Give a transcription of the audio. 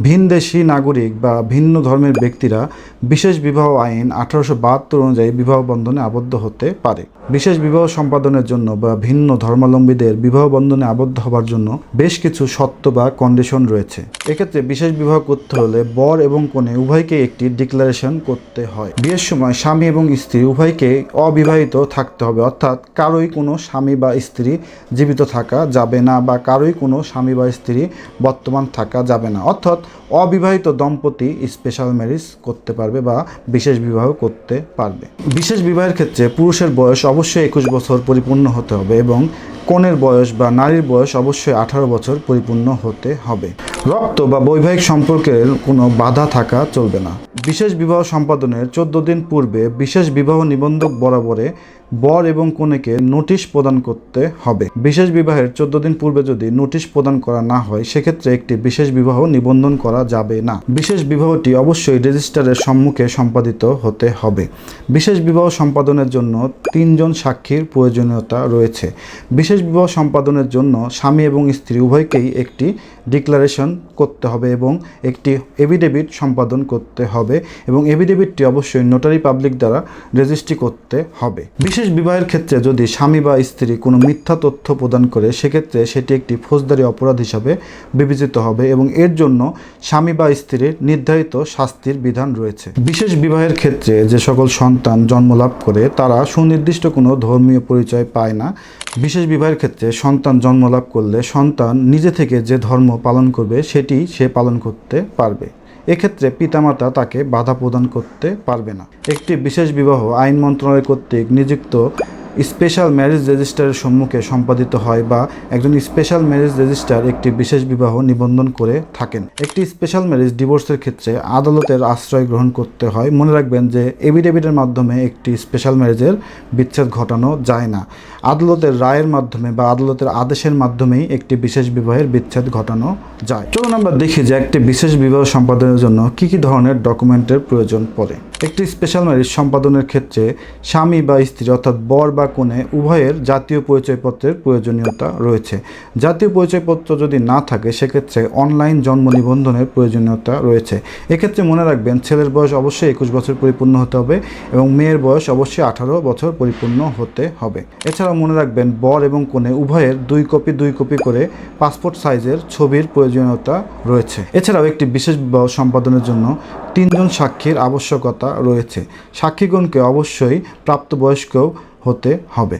ভিনদেশি নাগরিক বা ভিন্ন ধর্মের ব্যক্তিরা বিশেষ বিবাহ আইন আঠারোশো বাহাত্তর অনুযায়ী বিবাহ বন্ধনে আবদ্ধ হতে পারে। বিশেষ বিবাহ সম্পাদনের জন্য বা ভিন্ন ধর্মাবলম্বীদের বিবাহ বন্ধনে আবদ্ধ হবার জন্য বেশ কিছু শর্ত বা কন্ডিশন রয়েছে। এক্ষেত্রে বিশেষ বিবাহ করতে হলে বর এবং কনে উভয়কে একটি ডিক্লারেশন করতে হয়। বিয়ের সময় স্বামী এবং স্ত্রী উভয়কে অবিবাহিত থাকতে হবে, অর্থাৎ কারোই কোনো স্বামী বা স্ত্রী জীবিত থাকা যাবে না বা কারোই কোনো স্বামী বা স্ত্রী বর্তমান থাকা যাবে না। অর্থাৎ অবিবাহিত দম্পতি স্পেশাল ম্যারেজ করতে পারবে বা বিশেষ বিবাহ করতে পারবে। বিশেষ বিবাহের ক্ষেত্রে পুরুষের বয়স অবশ্যই একুশ বছর পরিপূর্ণ হতে হবে এবং কনের বয়স বা নারীর বয়স অবশ্যই আঠারো বছর পরিপূর্ণ হতে হবে। রক্ত বা বৈবাহিক সম্পর্কের কোনো বাধা থাকা চলবে না। বিশেষ বিবাহ সম্পাদনের চোদ্দ দিন পূর্বে বিশেষ বিবাহ নিবন্ধক বরাবরে বর এবং কনেকে নোটিশ প্রদান করতে হবে। বিশেষ বিবাহের চোদ্দ দিন পূর্বে যদি নোটিশ প্রদান করা না হয়, সেক্ষেত্রে একটি বিশেষ বিবাহ নিবন্ধন করা যাবে না। বিশেষ বিবাহটি অবশ্যই রেজিস্টারের সম্মুখে সম্পাদিত হতে হবে। বিশেষ বিবাহ সম্পাদনের জন্য তিনজন সাক্ষীর প্রয়োজনীয়তা রয়েছে। বিশেষ বিবাহ সম্পাদনের জন্য স্বামী এবং স্ত্রী উভয়কেই একটি ডিক্লারেশন করতে হবে এবং একটি এভিডেভিট সম্পাদন করতে হবে এবং এভিডেভিটটি অবশ্যই নোটারি পাবলিক দ্বারা রেজিস্ট্রি করতে হবে। বিশেষ বিবাহের ক্ষেত্রে যদি স্বামী বা স্ত্রী কোনো মিথ্যা তথ্য প্রদান করে, সেক্ষেত্রে সেটি একটি ফৌজদারি অপরাধ হিসাবে বিবেচিত হবে এবং এর জন্য স্বামী বা স্ত্রীর নির্ধারিত শাস্তির বিধান রয়েছে। বিশেষ বিবাহের ক্ষেত্রে যে সকল সন্তান জন্মলাভ করে তারা সুনির্দিষ্ট কোনো ধর্মীয় পরিচয় পায় না। বিশেষ বিবাহের ক্ষেত্রে সন্তান জন্মলাভ করলে সন্তান নিজে থেকে যে ধর্ম পালন করবে, সেটি সে পালন করতে পারবে। এক্ষেত্রে পিতামাতা তাকে বাধা প্রদান করতে পারবে না। একটি বিশেষ বিবাহ আইন মন্ত্রণালয় কর্তৃক নিযুক্ত স্পেশাল ম্যারেজ রেজিস্ট্রারের সম্মুখে সম্পাদিত হয় বা একজন স্পেশাল ম্যারেজ রেজিস্ট্রার একটি বিশেষ বিবাহ নিবন্ধন করে থাকেন। একটি স্পেশাল ম্যারেজ ডিভোর্সের ক্ষেত্রে আদালতের আশ্রয় গ্রহণ করতে হয়। মনে রাখবেন যে এভিডেভিটের মাধ্যমে একটি স্পেশাল ম্যারেজের বিচ্ছেদ ঘটানো যায় না। আদালতের রায়ের মাধ্যমে বা আদালতের আদেশের মাধ্যমেই একটি বিশেষ বিবাহের বিচ্ছেদ ঘটানো যায়। চলুন আমরা দেখি যে একটি বিশেষ বিবাহ সম্পাদনের জন্য কি কি ধরনের ডকুমেন্টের প্রয়োজন পড়ে। একটি স্পেশাল ম্যারেজ সম্পাদনের ক্ষেত্রে স্বামী বা স্ত্রী অর্থাৎ বর বা কনে উভয়ের জাতীয় পরিচয়পত্রের প্রয়োজনীয়তা রয়েছে। জাতীয় পরিচয়পত্র যদি না থাকে, সেক্ষেত্রে অনলাইন জন্ম নিবন্ধনের প্রয়োজনীয়তা রয়েছে। এক্ষেত্রে মনে রাখবেন, ছেলের বয়স অবশ্যই একুশ বছর পরিপূর্ণ হতে হবে এবং মেয়ের বয়স অবশ্যই আঠারো বছর পরিপূর্ণ হতে হবে। এছাড়াও মনে রাখবেন, বর এবং কনে উভয়ের দুই কপি দুই কপি করে পাসপোর্ট সাইজের ছবির প্রয়োজনীয়তা রয়েছে। এছাড়াও একটি বিশেষ সম্পাদনের জন্য তিনজন সাক্ষীর আবশ্যকতা রয়েছে। সাক্ষীগণকে অবশ্যই প্রাপ্তবয়স্ক হতে হবে।